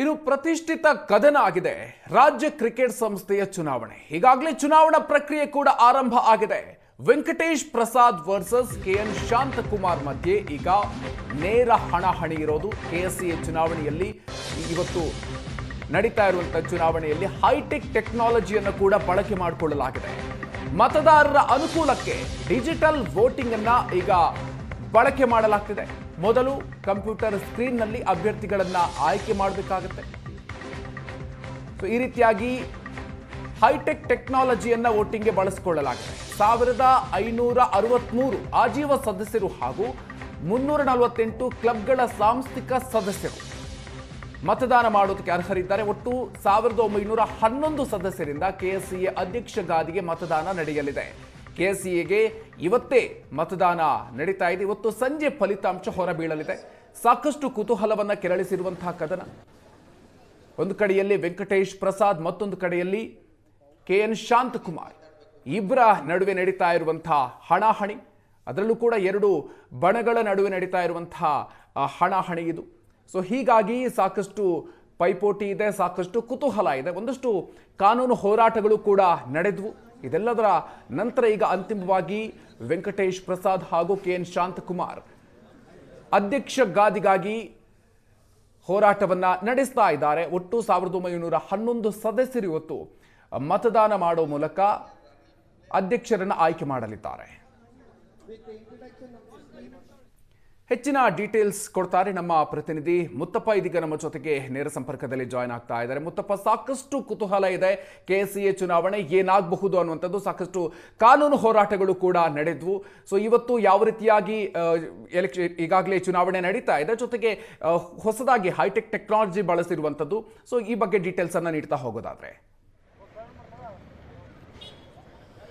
ಇನ್ನು ಪ್ರತಿಷ್ಠಿತ ಕದನ ಆಗಿದೆ ರಾಜ್ಯ ಕ್ರಿಕೆಟ್ ಸಂಸ್ಥೆಯ ಚುನಾವಣೆ. ಈಗಾಗಲೇ ಚುನಾವಣಾ ಪ್ರಕ್ರಿಯೆ ಕೂಡ ಆರಂಭ ಆಗಿದೆ. Venkatesh Prasad versus K N Shanthakumar ಮಧ್ಯೆ ಈಗ ನೇರ ಹಣಾಹಣಿ ಇರೋದು. ಕೆಎಸ್ಸಿಎ ಚುನಾವಣೆಯಲ್ಲಿ ಇವತ್ತು ನಡೀತಾ ಇರುವಂತಹ ಚುನಾವಣೆಯಲ್ಲಿ ಹೈಟೆಕ್ ಟೆಕ್ನಾಲಜಿಯನ್ನು ಕೂಡ ಬಳಕೆ ಮಾಡಿಕೊಳ್ಳಲಾಗಿದೆ. ಮತದಾರರ ಅನುಕೂಲಕ್ಕೆ ಡಿಜಿಟಲ್ ವೋಟಿಂಗ್ ಅನ್ನ ಈಗ ಬಳಕೆ ಮಾಡಲಾಗ್ತಿದೆ. ಮೊದಲು ಕಂಪ್ಯೂಟರ್ ಸ್ಕ್ರೀನ್ನಲ್ಲಿ ಅಭ್ಯರ್ಥಿಗಳನ್ನು ಆಯ್ಕೆ ಮಾಡಬೇಕಾಗುತ್ತೆ. ಸೊ ಈ ರೀತಿಯಾಗಿ ಹೈಟೆಕ್ ಟೆಕ್ನಾಲಜಿಯನ್ನು ವೋಟಿಂಗ್ಗೆ ಬಳಸಿಕೊಳ್ಳಲಾಗಿದೆ. ಸಾವಿರದ ಐನೂರ ಅರವತ್ಮೂರು ಆಜೀವ ಸದಸ್ಯರು ಹಾಗೂ ಮುನ್ನೂರ ನಲವತ್ತೆಂಟು ಕ್ಲಬ್ಗಳ ಸಾಂಸ್ಥಿಕ ಸದಸ್ಯರು ಮತದಾನ ಮಾಡೋದಕ್ಕೆ ಅರ್ಹರಿದ್ದಾರೆ. ಒಟ್ಟು ಸಾವಿರದ ಒಂಬೈನೂರ ಹನ್ನೊಂದು ಸದಸ್ಯರಿಂದ ಕೆಎಸ್ಸಿಎ ಅಧ್ಯಕ್ಷ ಗಾದಿಗೆ ಮತದಾನ ನಡೆಯಲಿದೆ. ಕೆಎಸ್ಸಿಎಗೆ ಇವತ್ತೇ ಮತದಾನ ನಡೀತಾ ಇದೆ. ಇವತ್ತು ಸಂಜೆ ಫಲಿತಾಂಶ ಹೊರಬೀಳಲಿದೆ. ಸಾಕಷ್ಟು ಕುತೂಹಲವನ್ನು ಕೆರಳಿಸಿರುವಂತಹ ಕದನ. ಒಂದು ಕಡೆಯಲ್ಲಿ ವೆಂಕಟೇಶ್ ಪ್ರಸಾದ್, ಮತ್ತೊಂದು ಕಡೆಯಲ್ಲಿ ಕೆ ಎನ್ ಶಾಂತಕುಮಾರ್. ಇಬ್ಬರ ನಡುವೆ ನಡೀತಾ ಇರುವಂತಹ ಹಣಾಹಣಿ. ಅದರಲ್ಲೂ ಕೂಡ ಎರಡು ಬಣಗಳ ನಡುವೆ ನಡೀತಾ ಇರುವಂತಹ ಹಣಾಹಣಿ ಇದು. ಸೊ ಹೀಗಾಗಿ ಸಾಕಷ್ಟು ಪೈಪೋಟಿ ಇದೆ, ಸಾಕಷ್ಟು ಕುತೂಹಲ ಇದೆ. ಒಂದಷ್ಟು ಕಾನೂನು ಹೋರಾಟಗಳು ಕೂಡ ನಡೆದವು. ಇದೆಲ್ಲದರ ನಂತರ ಈಗ ಅಂತಿಮವಾಗಿ ವೆಂಕಟೇಶ್ ಪ್ರಸಾದ್ ಹಾಗೂ ಕೆ ಎನ್ ಶಾಂತಕುಮಾರ್ ಅಧ್ಯಕ್ಷ ಗಾದಿಗಾಗಿ ಹೋರಾಟವನ್ನ ನಡೆಸ್ತಾ ಇದ್ದಾರೆ. ಒಟ್ಟು ಸಾವಿರದ ಒಂಬೈನೂರ ಹನ್ನೊಂದು ಸದಸ್ಯರು ಇವತ್ತು ಮತದಾನ ಮಾಡೋ ಮೂಲಕ ಅಧ್ಯಕ್ಷರನ್ನು ಆಯ್ಕೆ ಮಾಡಲಿದ್ದಾರೆ. ಹೆಚ್ಚಿನ ಡೀಟೇಲ್ಸ್ ಕೊಡ್ತಾರೆ ನಮ್ಮ ಪ್ರತಿನಿಧಿ ಮುತ್ತಪ್ಪ ಇದೀಗ ನಮ್ಮ ಜೊತೆಗೆ ನೇರ ಸಂಪರ್ಕದಲ್ಲಿ ಜಾಯ್ನ್ ಆಗ್ತಾ ಇದ್ದಾರೆ. ಮುತ್ತಪ್ಪ, ಸಾಕಷ್ಟು ಕುತೂಹಲ ಇದೆ. ಕೆ ಎಸ್ ಎ ಚುನಾವಣೆ ಏನಾಗಬಹುದು ಅನ್ನುವಂಥದ್ದು ಸಾಕಷ್ಟು ಕಾನೂನು ಹೋರಾಟಗಳು ಕೂಡ ನಡೆದ್ವು. ಸೊ ಇವತ್ತು ಯಾವ ರೀತಿಯಾಗಿ ಎಲೆಕ್ಷನ್ ಈಗಾಗಲೇ ಚುನಾವಣೆ ನಡೀತಾ ಇದೆ. ಜೊತೆಗೆ ಹೊಸದಾಗಿ ಹೈಟೆಕ್ ಟೆಕ್ನಾಲಜಿ ಬಳಸಿರುವಂಥದ್ದು. ಸೊ ಈ ಬಗ್ಗೆ ಡೀಟೇಲ್ಸನ್ನು ನೀಡ್ತಾ ಹೋಗೋದಾದ್ರೆ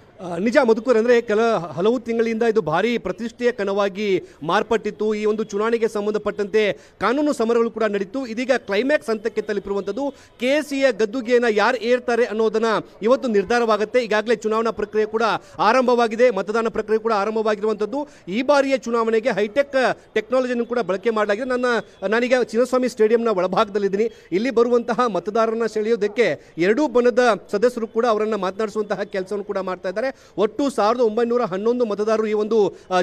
ಆ, ನಿಜ ಮಧುಕೂರ್ ಅಂದರೆ ಕೆಲ ಹಲವು ತಿಂಗಳಿಂದ ಇದು ಭಾರಿ ಪ್ರತಿಷ್ಠೆಯ ಕಣವಾಗಿ ಮಾರ್ಪಟ್ಟಿತ್ತು. ಈ ಒಂದು ಚುನಾವಣೆಗೆ ಸಂಬಂಧಪಟ್ಟಂತೆ ಕಾನೂನು ಸಮರಗಳು ಕೂಡ ನಡೀತು. ಇದೀಗ ಕ್ಲೈಮ್ಯಾಕ್ಸ್ ಹಂತಕ್ಕೆ ತಲುಪಿರುವಂಥದ್ದು ಕೆ ಸಿ ಎ ಗದ್ದುಗೆಯನ್ನು ಯಾರು ಏರ್ತಾರೆ ಅನ್ನೋದನ್ನು ಇವತ್ತು ನಿರ್ಧಾರವಾಗುತ್ತೆ. ಈಗಾಗಲೇ ಚುನಾವಣಾ ಪ್ರಕ್ರಿಯೆ ಕೂಡ ಆರಂಭವಾಗಿದೆ. ಮತದಾನ ಪ್ರಕ್ರಿಯೆ ಕೂಡ ಆರಂಭವಾಗಿರುವಂಥದ್ದು ಈ ಬಾರಿಯ ಚುನಾವಣೆಗೆ ಹೈಟೆಕ್ ಟೆಕ್ನಾಲಜಿಯನ್ನು ಕೂಡ ಬಳಕೆ ಮಾಡಲಾಗಿದೆ. ನನ್ನ, ನಾನೀಗ ಚಿನ್ನಸ್ವಾಮಿ ಸ್ಟೇಡಿಯಂನ ಒಳಭಾಗದಲ್ಲಿದ್ದೀನಿ. ಇಲ್ಲಿ ಬರುವಂತಹ ಮತದಾರರನ್ನ ಸೆಳೆಯೋದಕ್ಕೆ ಎರಡೂ ಬಣದ ಸದಸ್ಯರು ಕೂಡ ಅವರನ್ನು ಮಾತನಾಡಿಸುವಂತಹ ಕೆಲಸವನ್ನು ಕೂಡ ಮಾಡ್ತಾ ಇದ್ದಾರೆ. ಒಟ್ಟು ಸಾವಿರದ ಒಂಬೈನೂರ ಹನ್ನೊಂದು ಮತದಾರರು ಈ ಒಂದು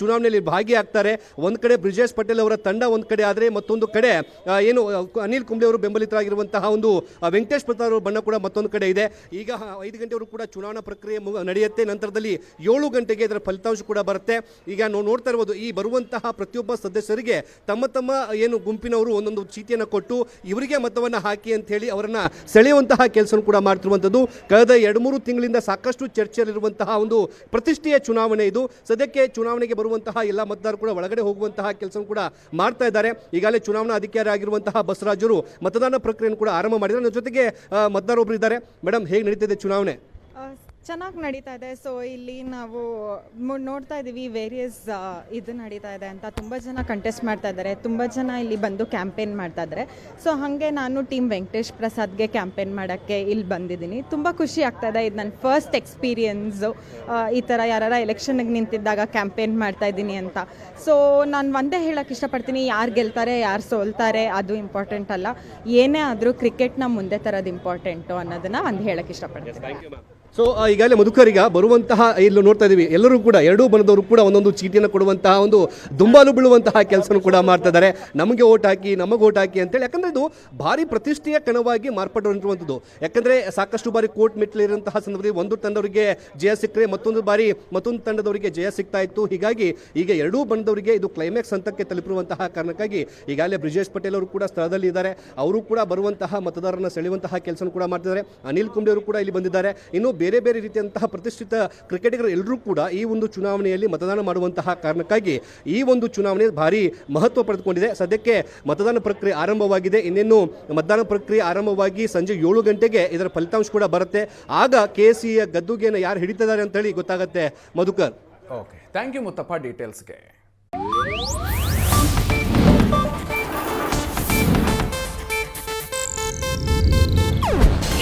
ಚುನಾವಣೆಯಲ್ಲಿ ಭಾಗಿಯಾಗ್ತಾರೆ. ಒಂದು ಕಡೆ ಬ್ರಿಜೇಶ್ ಪಟೇಲ್ ಅವರ ತಂಡ, ಒಂದು ಕಡೆ ಆದರೆ ಮತ್ತೊಂದು ಕಡೆ ಏನು ಅನಿಲ್ ಕುಂಬ್ಳೆ ಅವರು ಬೆಂಬಲಿತರಾಗಿರುವಂತಹ ಒಂದು ವೆಂಕಟೇಶ್ ಪ್ರಸಾದ್ ಅವರ ಬಣ್ಣ ಕೂಡ ಮತ್ತೊಂದು ಕಡೆ ಇದೆ. ಈಗ ಐದು ಗಂಟೆವರೆಗೂ ಕೂಡ ಚುನಾವಣಾ ಪ್ರಕ್ರಿಯೆ ನಡೆಯುತ್ತೆ. ನಂತರದಲ್ಲಿ ಏಳು ಗಂಟೆಗೆ ಇದರ ಫಲಿತಾಂಶ ಕೂಡ ಬರುತ್ತೆ. ಈಗ ನಾವು ನೋಡ್ತಾ ಇರ್ಬೋದು, ಈ ಬರುವಂತಹ ಪ್ರತಿಯೊಬ್ಬ ಸದಸ್ಯರಿಗೆ ತಮ್ಮ ತಮ್ಮ, ಏನು, ಗುಂಪಿನವರು ಒಂದೊಂದು ಚೀಟಿಯನ್ನು ಕೊಟ್ಟು ಇವರಿಗೆ ಮತವನ್ನು ಹಾಕಿ ಅಂತ ಹೇಳಿ ಅವರನ್ನು ಸೆಳೆಯುವಂತಹ ಕೆಲಸ ಕೂಡ ಮಾಡ್ತಿರುವಂಥದ್ದು. ಕಳೆದ ಎರಡು ಮೂರು ತಿಂಗಳಿಂದ ಸಾಕಷ್ಟು ಚರ್ಚೆಯಲ್ಲಿರುವಂತಹ ಒಂದು ಪ್ರತಿಷ್ಠೆಯ ಚುನಾವಣೆ ಇದು. ಸದ್ಯಕ್ಕೆ ಚುನಾವಣೆಗೆ ಬರುವಂತಹ ಎಲ್ಲ ಮತದಾರರು ಕೂಡ ಒಳಗಡೆ ಹೋಗುವಂತಹ ಕೆಲಸ ಕೂಡ ಮಾಡ್ತಾ ಇದ್ದಾರೆ. ಈಗಾಗಲೇ ಚುನಾವಣಾ ಅಧಿಕಾರಿ ಆಗಿರುವಂತಹ ಬಸವರಾಜರು ಮತದಾನ ಪ್ರಕ್ರಿಯೆಯನ್ನು ಕೂಡ ಆರಂಭ ಮಾಡಿದ್ದಾರೆ. ನನ್ನ ಜೊತೆಗೆ ಮತದಾರ ಮತದಾರೊಬ್ರು ಇದ್ದಾರೆ. ಮೇಡಮ್ ಹೇಗೆ ನಡೀತಿದೆ ಚುನಾವಣೆ? ಚೆನ್ನಾಗಿ ನಡೀತಾ ಇದೆ. ಸೊ ಇಲ್ಲಿ ನಾವು ಮು- ನೋಡ್ತಾ ಇದ್ದೀವಿ ವೇರಿಯಸ್ ಇದು ನಡೀತಾ ಇದೆ ಅಂತ. ತುಂಬ ಜನ ಕಂಟೆಸ್ಟ್ ಮಾಡ್ತಾ ಇದ್ದಾರೆ. ತುಂಬ ಜನ ಇಲ್ಲಿ ಬಂದು ಕ್ಯಾಂಪೇನ್ ಮಾಡ್ತಾ ಇದ್ದಾರೆ. ಸೊ ಹಾಗೆ ನಾನು ಟೀಮ್ ವೆಂಕಟೇಶ್ ಪ್ರಸಾದ್ಗೆ ಕ್ಯಾಂಪೇನ್ ಮಾಡೋಕ್ಕೆ ಇಲ್ಲಿ ಬಂದಿದ್ದೀನಿ. ತುಂಬ ಖುಷಿ ಆಗ್ತಾ ಇದೆ. ಇದು ನನ್ನ ಫಸ್ಟ್ ಎಕ್ಸ್ಪೀರಿಯನ್ಸು ಈ ಥರ ಯಾರು ಎಲೆಕ್ಷನ್ಗೆ ನಿಂತಿದ್ದಾಗ ಕ್ಯಾಂಪೇನ್ ಮಾಡ್ತಾ ಇದ್ದೀನಿ ಅಂತ. ಸೊ ನಾನು ಒಂದೇ ಹೇಳೋಕ್ಕೆ ಇಷ್ಟಪಡ್ತೀನಿ. ಯಾರು ಗೆಲ್ತಾರೆ, ಯಾರು ಸೋಲ್ತಾರೆ, ಅದು ಇಂಪಾರ್ಟೆಂಟ್ ಅಲ್ಲ. ಏನೇ ಆದರೂ ಕ್ರಿಕೆಟ್ನ ಮುಂದೆ ತರೋದು ಇಂಪಾರ್ಟೆಂಟು ಅನ್ನೋದನ್ನು ಒಂದು ಹೇಳೋಕ್ಕೆ ಇಷ್ಟಪಡ್ತೀನಿ. ಸೊ ಈಗಾಗಲೇ ಮಧುಕರಿಗ ಬರುವಂತಹ, ಇಲ್ಲಿ ನೋಡ್ತಾ ಇದ್ದೀವಿ ಎಲ್ಲರೂ ಕೂಡ, ಎರಡೂ ಬಂದವರು ಕೂಡ ಒಂದೊಂದು ಚೀಟಿಯನ್ನು ಕೊಡುವಂತಹ ಒಂದು ದುಂಬಾಲು ಬೀಳುವಂತಹ ಕೆಲಸನೂ ಕೂಡ ಮಾಡ್ತಾ ಇದ್ದಾರೆ. ನಮಗೆ ಓಟ್ ಹಾಕಿ, ನಮಗೆ ಓಟ್ ಹಾಕಿ ಅಂತೇಳಿ, ಯಾಕಂದ್ರೆ ಇದು ಭಾರಿ ಪ್ರತಿಷ್ಠೆಯ ಕಣವಾಗಿ ಮಾರ್ಪಟ್ಟಿರುವಂಥದ್ದು ಯಾಕಂದ್ರೆ ಸಾಕಷ್ಟು ಬಾರಿ ಕೋರ್ಟ್ ಮೆಟ್ಟಲಿರುವಂತಹ ಸಂದರ್ಭದಲ್ಲಿ ಒಂದು ತಂಡವರಿಗೆ ಜಯ ಸಿಕ್ಕರೆ ಮತ್ತೊಂದು ಬಾರಿ ಮತ್ತೊಂದು ತಂಡದವರಿಗೆ ಜಯ ಸಿಗ್ತಾ ಇತ್ತು. ಹೀಗಾಗಿ ಈಗ ಎರಡೂ ಬಣದವರಿಗೆ ಇದು ಕ್ಲೈಮ್ಯಾಕ್ಸ್ ಹಂತಕ್ಕೆ ತಲುಪಿರುವಂತಹ ಕಾರಣಕ್ಕಾಗಿ ಈಗಾಗಲೇ ಬ್ರಿಜೇಶ್ ಪಟೇಲ್ ಅವರು ಕೂಡ ಸ್ಥಳದಲ್ಲಿ ಇದ್ದಾರೆ. ಅವರು ಕೂಡ ಬರುವಂತಹ ಮತದಾರರನ್ನು ಸೆಳೆಯುವಂತಹ ಕೆಲಸ ಕೂಡ ಮಾಡ್ತಿದ್ದಾರೆ. ಅನಿಲ್ ಕುಂಬ್ಳೆ ಅವರು ಕೂಡ ಇಲ್ಲಿ ಬಂದಿದ್ದಾರೆ. ಇನ್ನು ಬೇರೆ ಬೇರೆ ರೀತಿಯಂತಹ ಪ್ರತಿಷ್ಠಿತ ಕ್ರಿಕೆಟಿಗರು ಎಲ್ಲರೂ ಕೂಡ ಈ ಒಂದು ಚುನಾವಣೆಯಲ್ಲಿ ಮತದಾನ ಮಾಡುವಂತಹ ಕಾರಣಕ್ಕಾಗಿ ಈ ಒಂದು ಚುನಾವಣೆ ಭಾರಿ ಮಹತ್ವ ಪಡೆದುಕೊಂಡಿದೆ. ಸದ್ಯಕ್ಕೆ ಮತದಾನ ಪ್ರಕ್ರಿಯೆ ಆರಂಭವಾಗಿದೆ. ಇನ್ನೇನು ಮತದಾನ ಪ್ರಕ್ರಿಯೆ ಆರಂಭವಾಗಿ ಸಂಜೆ ಏಳು ಗಂಟೆಗೆ ಇದರ ಫಲಿತಾಂಶ ಕೂಡ ಬರುತ್ತೆ. ಆಗ ಕೆ ಸಿ ಗದ್ದುಗೆಯನ್ನು ಯಾರು ಹಿಡಿತಿದ್ದಾರೆ ಅಂತ ಹೇಳಿ ಗೊತ್ತಾಗುತ್ತೆ. Madhukar. Okay thank you Muttappa ಡೀಟೇಲ್ಸ್ಗೆ